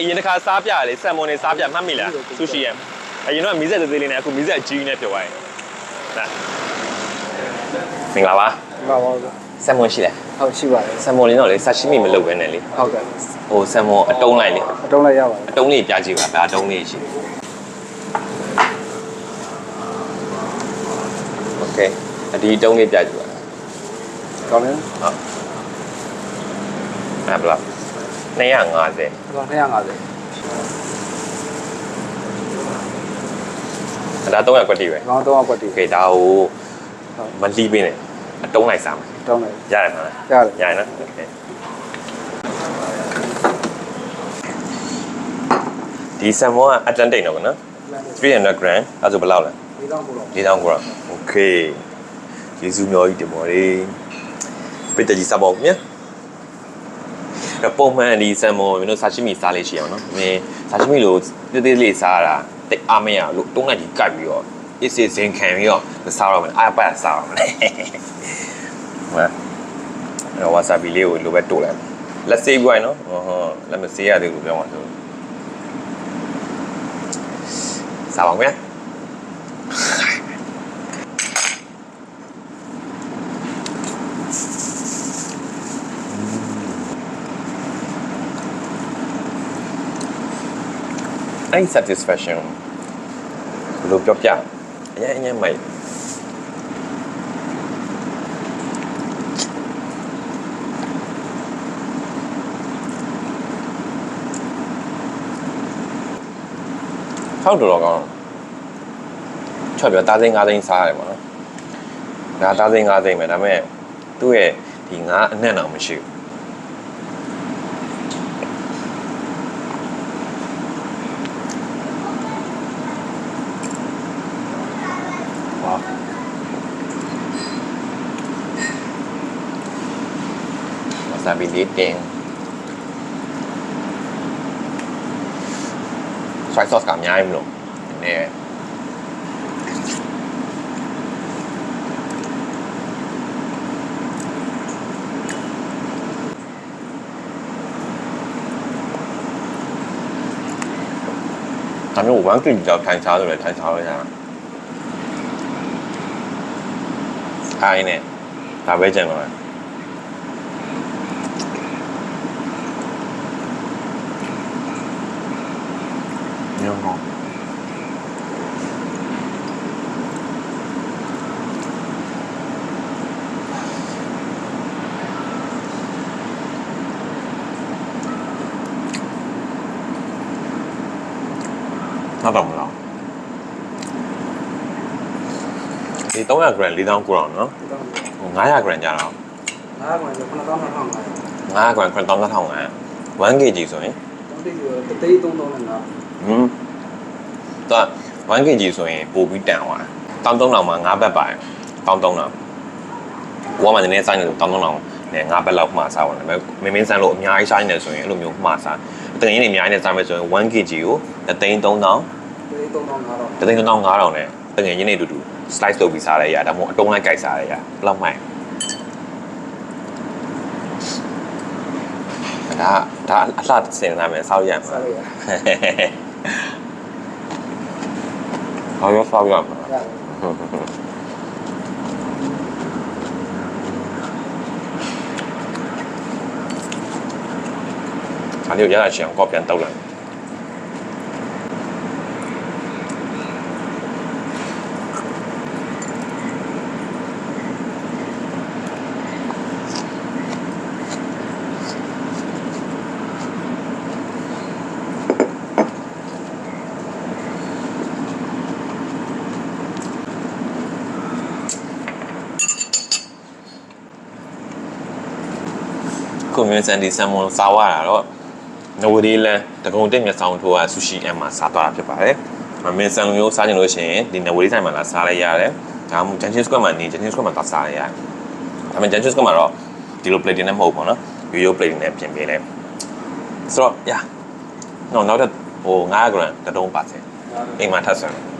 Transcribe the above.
အရင်တစ်ခါစားပြရလေဆန်မွန်နေစားပြမှတ်မိလားဆူရှီရဲ့အရင်တော့မီးစက်သေးသေးလေးနဲ့အခုမီးစက်အကြီးနဲ့ဖြစ်သွားရင်ဒါမင်္ဂလာပါ ပါပါဗျာ ဆန်မွန်ရှိတယ် ဟုတ်ရှိပါတယ် ဆန်မွန်လေးတော့လေဆာရှိမီမလုပ်ဘဲနဲ့လေ ဟုတ်ကဲ့ ဟိုဆန်မွန်အတုံးလိုက်လေ အတုံးလိုက်ရပါတယ် အတုံးလေးပြကြည့်ပါဒါအတုံးလေးရှိโอเคအဒီအတုံးလေးပြကြည့်ပါ ကောင်းတယ် ဟုတ်အဲ့ဘလောက် 250 တော့250 ဒါ300ကွက်တီပဲ ကောင်းတော့ကွက်တီ โอเคဒါကိုမလီးပေးနဲ့အတုံးလိုက်စားမယ် တောင်းလိုက် ရတယ်မလား ရတယ် ရတယ်နော်โอเคဒီဆန်မောကအတန်တိတ်တော့ဗောနော်300 gram အဲ့ဆိုဘယ်လောက်လဲ ဒီတော့ပို့တော့ 4000 gram โอเคယေစုမျိုးကြီးတင်မော်လေးပိတ္တကြီးစပေါ့မြတ်အဲ့ ပုံမှန်ဒီဆန်မောမင်းတို့ဆာရှိမီစားလေးရှိအောင်နော်မင်းဆာရှိမီလို့တေးသေးလေးစားရတာတိတ်အားမရလို့တုံးလိုက်ကြီးကတ်ပြီးတော့အစ်စစ်စင်ခံပြီးတော့မစားတော့ဘူးအားပတ်စားတော့မယ်ဟမ်အဲ့ဝါဆာဘီလေးကိုလိုပဲတိုးလိုက်လက်ဆေးပွိုင်းနော်ဟောဟောလက်မဆေးရသေးဘူးပြောမှာဆိုစားပါဦးမယ် အဲ့ satisfaction ဘယ်လိုပြောပြအရင်အရင်မိုက်ဟောက်တော်တော်ကောင်းချော့ပြတားသိန်း၅သိန်းစားရတယ်ပေါ့နော်ဒါတားသိန်း၅သိန်းပဲဒါပေမဲ့သူ့ရဲ့ဒီငါအနှံ့တော့မရှိဘူးาบิลิดเองซอยซอสกับย่ายมันลงเนี่ยทำให้ผมว่างกินกับทานเช้าเลยทานเช้าเลยนะไอเนี่ยทำไว้เจอมา 了没？ညောင်းကောင်းနောက်တော့မလားဒီ300 gram 4000 gram နော်ဒီတော့ဟို900 gram ကြတော့ငါးကွန်ဆို9200 900 gram 9500 1 kg ဆိုရင်တော င်းတိတသိန်း3000နဲ့ငါဟွန်းတော့ 1 kg ဆိုရင်ပို့ပြီးတန်သွားတာ1300မှာ9ဘတ်ပါတယ်1300ကိုကမှနည်းနည်းစိုင်းနေလို့1300နဲ့9ဘတ်လောက်မှာစားပါမယ်မင်းမင်းစမ်းလို့အများကြီးစားနေတယ်ဆိုရင်အဲ့လိုမျိုးမှာစားတကယ်ကြီးနေအများကြီးနဲ့စားမယ်ဆိုရင် 1 kg ကို33000သိန်း3000ငါတော့33000 5000နဲ့တကယ်ကြီးနေတူတူ slice လုပ်ပြီးစားရရဒါမှမဟုတ်အတုံးလိုက်ကြိုက်စားရရဘယ်လောက်မှန်ဒါ ဒါအလှစင်စားမယ်စောက်ရမှာစားရရဘာရောစောက်ရမှာရတယ်ဒါလေးကိုရရချင်အောင်ကော့ပြန်တောက်လိုက် ကိုမြင့်စန်ဒီဆမ်မွန်စားဝါတာတော့နဝဒီလန်တကုံတက်မြဆောင်ထိုးကဆူရှီအမ်မှာစားသွားတာဖြစ်ပါတယ်။မမင်းဆန်လိုမျိုးစားကြလို့ရှိရင်ဒီနဝဒီဆိုင်မှာလာစားလိုက်ရတယ်။ဒါမှမဟုတ်ဂျန်ချင်းစကွတ်မှာနေဂျန်ချင်းစကွတ်မှာသွားစားရရတယ်။ဒါပေမဲ့ဂျန်ချင်းစကွတ်မှာတော့ဒီလို plating နဲ့မဟုတ်ဘူးပေါ့နော်။ရိုးရိုး plating နဲ့ပြင်ပေးလိုက်။ဆိုတော့ yeah နော်နောက်ထပ်ဟို9 gram တတုံးပါစေ။အိမ်မှာထပ်ဆန်။